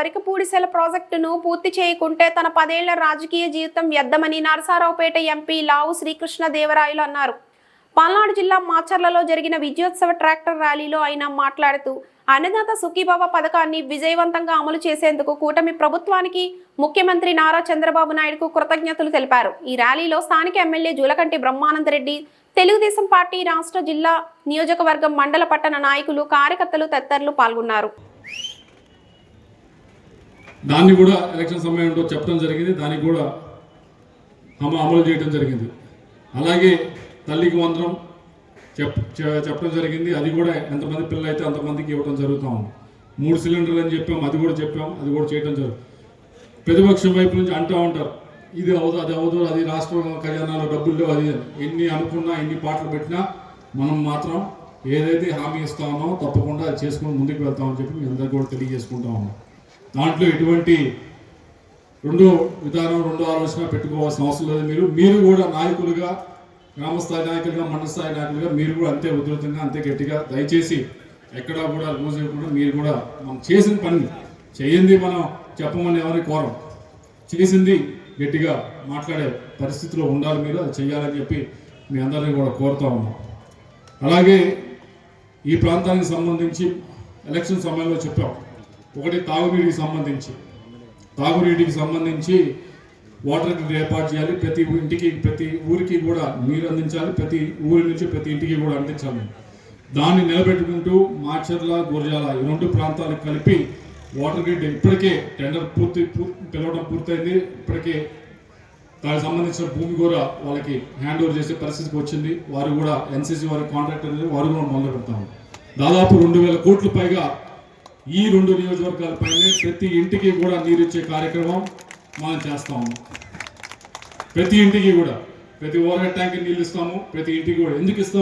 వరికపూడిసెల ప్రాజెక్టును పూర్తి చేయకుంటే తన పదేళ్ళ రాజకీయ జీవితం వ్యర్థమని నరసారావుపేట ఎంపీ లావు శ్రీకృష్ణ దేవరాయలు అన్నారు. పల్నాడు జిల్లా మాచర్లలో జరిగిన విజయోత్సవ ట్రాక్టర్ ర్యాలీలో ఆయన మాట్లాడుతూ అన్నదాత సుఖీభావ పథకాన్ని విజయవంతంగా అమలు చేసేందుకు కూటమి ప్రభుత్వానికి ముఖ్యమంత్రి నారా చంద్రబాబు నాయుడుకు కృతజ్ఞతలు తెలిపారు. ఈ ర్యాలీలో స్థానిక ఎమ్మెల్యే జూలకంటి బ్రహ్మానందరెడ్డి తెలుగుదేశం పార్టీ రాష్ట్ర జిల్లా నియోజకవర్గం మండల పట్టణ నాయకులు కార్యకర్తలు తదితరులు పాల్గొన్నారు. దాన్ని కూడా ఎలక్షన్ సమయంలో చెప్పడం జరిగింది. దానికి కూడా అమ అమలు చేయడం జరిగింది. అలాగే తల్లికి వందనం చెప్ చెప్పడం జరిగింది. అది కూడా ఎంతమంది పిల్లలు అయితే అంతమందికి ఇవ్వడం జరుగుతూ ఉంది. మూడు సిలిండర్లు అని చెప్పాం. అది కూడా చెప్పాం. అది కూడా చేయడం జరుగుతుంది ప్రతిపక్షం వైపు నుంచి అంటూ ఉంటారు. ఇది అవదు అది అవదు అది రాష్ట్ర ఖజానాలో డబ్బులు అది ఎన్ని అనుకున్నా ఎన్ని పాటలు పెట్టినా మనం మాత్రం ఏదైతే హామీ ఇస్తామో తప్పకుండా అది చేసుకుని ముందుకు వెళ్తామని చెప్పి మీ అందరికీ కూడా తెలియజేసుకుంటా ఉన్నాం. దాంట్లో ఎటువంటి రెండో విధానం రెండో ఆలోచన పెట్టుకోవాల్సిన అవసరం లేదు. మీరు మీరు కూడా నాయకులుగా గ్రామస్థాయి నాయకులుగా మండల స్థాయి నాయకులుగా మీరు కూడా అంతే ఉధృతంగా అంతే గట్టిగా దయచేసి ఎక్కడా కూడా రోజు చేయకుండా మీరు కూడా మనం చేసిన పని చేయండి మనం చెప్పమని ఎవరిని కోరం. చేసింది గట్టిగా మాట్లాడే పరిస్థితిలో ఉండాలి మీరు అది చేయాలని చెప్పి మీ అందరినీ కూడా కోరుతా ఉన్నాం. అలాగే ఈ ప్రాంతానికి సంబంధించి ఎలక్షన్ సమయంలో చెప్పాం. ఒకటి తాగునీటికి సంబంధించి. తాగునీటికి సంబంధించి వాటర్ గ్రిడ్ ఏర్పాటు చేయాలి. ప్రతి ఇంటికి ప్రతి ఊరికి కూడా నీరు అందించాలి. ప్రతి ఊరి నుంచి ప్రతి ఇంటికి కూడా అందించాలి. దాన్ని నిలబెట్టుకుంటూ మాచర్ల గురజాల ఈ రెండు ప్రాంతాలకు కలిపి వాటర్ గ్రిడ్ ఇప్పటికే టెండర్ పూర్తి పిలవడం పూర్తయింది. ఇప్పటికే దానికి సంబంధించిన భూమి కూడా వాళ్ళకి హ్యాండ్ ఓవర్ చేసే పరిస్థితికి వచ్చింది. వారు కూడా ఎన్సీసీ వారి కాంట్రాక్టర్ వారు కూడా మొదలు పెడతాము దాదాపు రెండు వేల కోట్లు పైగా ఈ రెండు నియోజకవర్గాలపైనే ప్రతి ఇంటికి కూడా నీరు ఇచ్చే కార్యక్రమం మనం చేస్తాము. ప్రతి ఇంటికి కూడా. ప్రతి ఓవర్ హెడ్ ట్యాంక్ నీళ్ళు ఇస్తాము. ప్రతి ఇంటికి కూడా. ఎందుకు ఇస్తాము?